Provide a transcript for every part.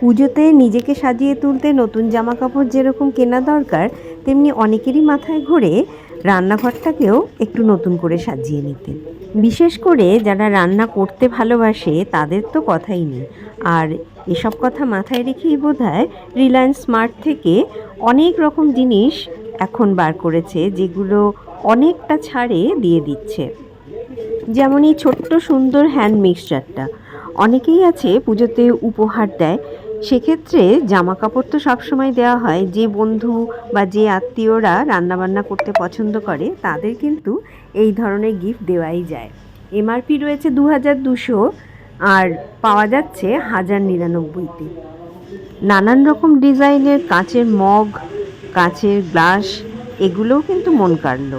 পুজোতে নিজেকে সাজিয়ে তুলতে নতুন জামা কাপড় যেরকম কেনা দরকার, তেমনি অনেকেরই মাথায় ঘোরে রান্নাঘরটাকেও একটু নতুন করে সাজিয়ে নিতে। বিশেষ করে যারা রান্না করতে ভালোবাসে, তাদের তো কথাই নেই। আর এসব কথা মাথায় রেখেই বোধ হয় রিলায়েন্স স্মার্ট থেকে অনেক রকম জিনিস এখন বার করেছে, যেগুলো অনেকটা ছাড়ে দিয়ে দিচ্ছে। যেমন এই ছোট্ট সুন্দর হ্যান্ড মিক্সচারটা অনেকেই আছে পুজোতে উপহার দেয় সেক্ষেত্রে জামা কাপড় তো সবসময় দেওয়া হয়। যে বন্ধু বা যে আত্মীয়রা রান্নাবান্না করতে পছন্দ করে, তাদের কিন্তু এই ধরনের গিফট দেওয়াই যায়। এমআরপি রয়েছে দু হাজার দুশো আর পাওয়া যাচ্ছে হাজার নিরানব্বইতে। নানান রকম ডিজাইনের, কাঁচের মগ, কাঁচের গ্লাস, এগুলোও কিন্তু মন কাড়লো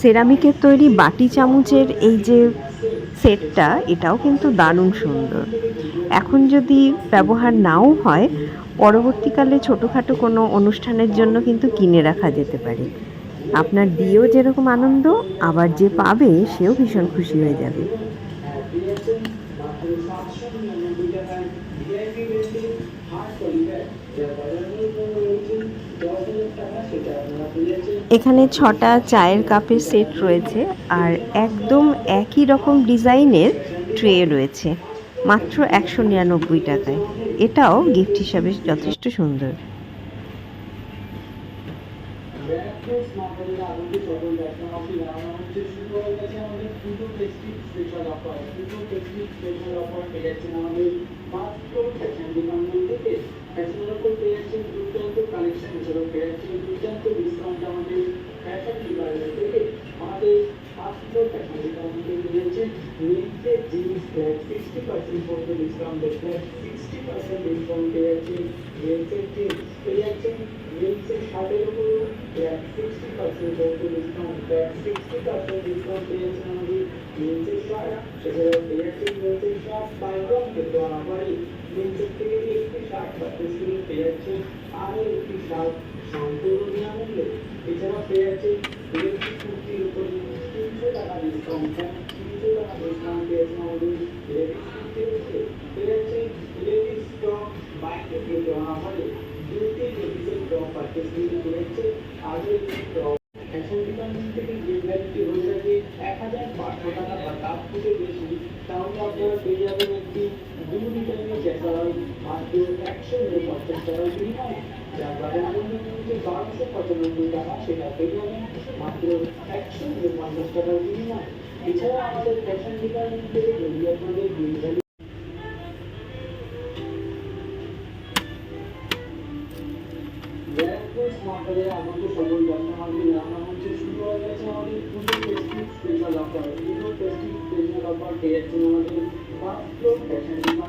সেরামিকের তৈরি বাটি চামচের এই যে সেটটা, এটাও কিন্তু দারুণ সুন্দর। এখন যদি ব্যবহার নাও হয়, পরবর্তীকালে ছোটোখাটো কোনো অনুষ্ঠানের জন্য কিন্তু কিনে রাখা যেতে পারে। আপনার দিয়েও যেরকম আনন্দ, আবার যে পাবে, সেও ভীষণ খুশি হয়ে যাবে। এখানে ছটা চায়ের কাপের সেট রয়েছে আর একদম একই রকম ডিজাইনের ট্রে রয়েছে, মাত্র একশো নিরানব্বই টাকায়। এটাও গিফট হিসাবে যথেষ্ট সুন্দর। কালেকশন পেয়ে যাচ্ছে দুর্দান্ত ডিসকাউন্ট আমাদের ফ্যাশন ডিপার্টমেন্ট থেকে আমাদের মাত্র ফ্যাশন ডিপার্টমেন্ট থেকে রয়েছে মেয়েদের জিন্স ফ্ল্যাট সিক্সটি পার্সেন্ট পর্যন্ত discount flat sixty percent discount পেয়ে যাচ্ছে মেয়েদের জিন্স পেয়ে যাচ্ছেন মেয়েদের শার্টের উপর ফ্ল্যাট সিক্সটি পার্সেন্ট পর্যন্ত discount flat sixty percent discount পেয়ে যাচ্ছেন আমাদের মেয়েদের শার্ট এছাড়াও পেয়ে যাচ্ছেন মেয়েদের শার্ট বাই ওয়ান কিন্তু অনাবারই মেয়েদের থেকে একটি শার্ট পারচেস করে পেয়ে যাচ্ছে আরও একটি শার্ট সম্পূর্ণ বিনামূল্যে এছাড়া পেয়ে যাচ্ছে ইলেকট্রিক কুর্তির এক হাজার পাঁচশো টাকা বা তার থেকে বেশি তাহলে আপনারা পেয়ে যাবেন একটি দু লিটারের মাত্র একশো এছাড়া আমাদের ফ্যাশন ডিপার্টমেন্ট থেকে যদি আপনাদের বিল ভ্যালু ব্যারাকপুর স্মার্ট বাজারে আগত রান্না হচ্ছে শুরু হয়ে গেছে আমাদের আমাদের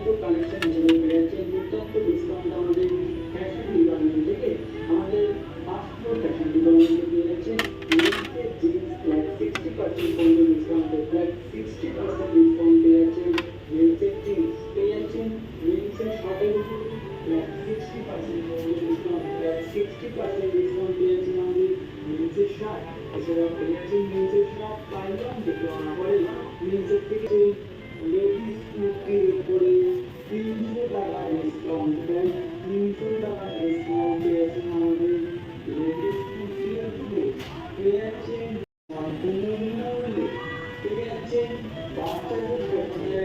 যাচ্ছেন দুর্দান্ত কালেকশন হিসেবে পেয়ে যাচ্ছেন দুর্দান্ত ডিসকাউন্ট আমাদের ফ্যাশন ডিপার্টমেন্ট থেকে আমাদের মাত্র ফ্যাশন ডিপার্টমেন্টে পেয়ে যাচ্ছেন মেন্সের জিন্স ফ্ল্যাট সিক্সটি পার্সেন্ট পর্যন্ত discount flat sixty percent discount পেয়ে যাচ্ছেন মেন্সের জিন্স পেয়ে যাচ্ছেন মেন্সের শার্টের উপর ফ্ল্যাট সিক্সটি পার্সেন্ট পর্যন্ত discount flat sixty percent discount পেয়ে যাচ্ছেন আমাদের মেন্সের শার্ট এছাড়াও পেয়ে যাচ্ছেন মেন্সের শার্ট বাই ওয়ান দেখতে না পরে মেন্সের থেকে লেডিস কুর্তির উপরে তিনশো টাকা ডিসকাউন্ট দেয় তিনশো টাকা ডিসকাউন্ট পেয়ে যাচ্ছেন আমাদের লেডিস উপরে পেয়ে সম্পূর্ণ বিনামূল্যে পেয়ে করে পেয়ে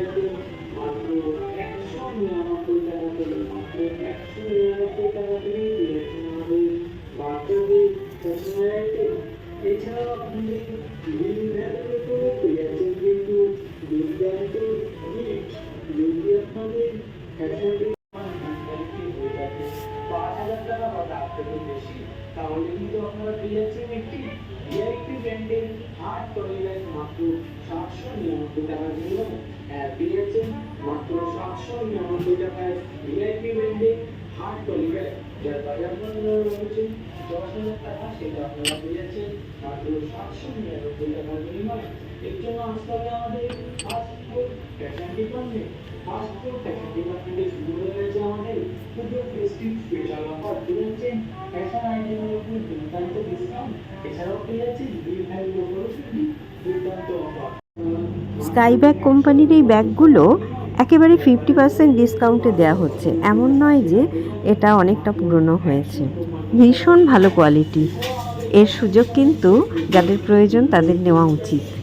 আমাদের বাচ্চাদের ফ্যাশনের আইটেম এছাড়াও আপনি বেশি। তাহলে কিন্তু আপনারা পেয়ে যাচ্ছেন একটি ভিআইপি ব্র্যান্ডের হার্ড টয়লেট মাত্র সাতশো নিরানব্বই টাকার জন্য পেয়ে যাচ্ছেন মাত্র সাত পাঁচশো নিরানব্বই টাকায় ভিআইপি ব্র্যান্ডে হার্ড টলি ব্যাগ। যার বাজার মূল্য রয়েছে দশ হাজার টাকা, সেটা আপনারা পেয়ে যাচ্ছেন মাত্র সাতশো নিরানব্বই টাকার বিনিময়ে। স্কাইব্যাগ কোম্পানির এই ব্যাগগুলো একেবারে ফিফটি পার্সেন্ট ডিসকাউন্টে দেওয়া হচ্ছে। এমন নয় যে এটা অনেকটা পুরনো হয়েছে। ভীষণ ভালো কোয়ালিটি এর সুযোগ কিন্তু যাদের প্রয়োজন তাদের নেওয়া উচিত।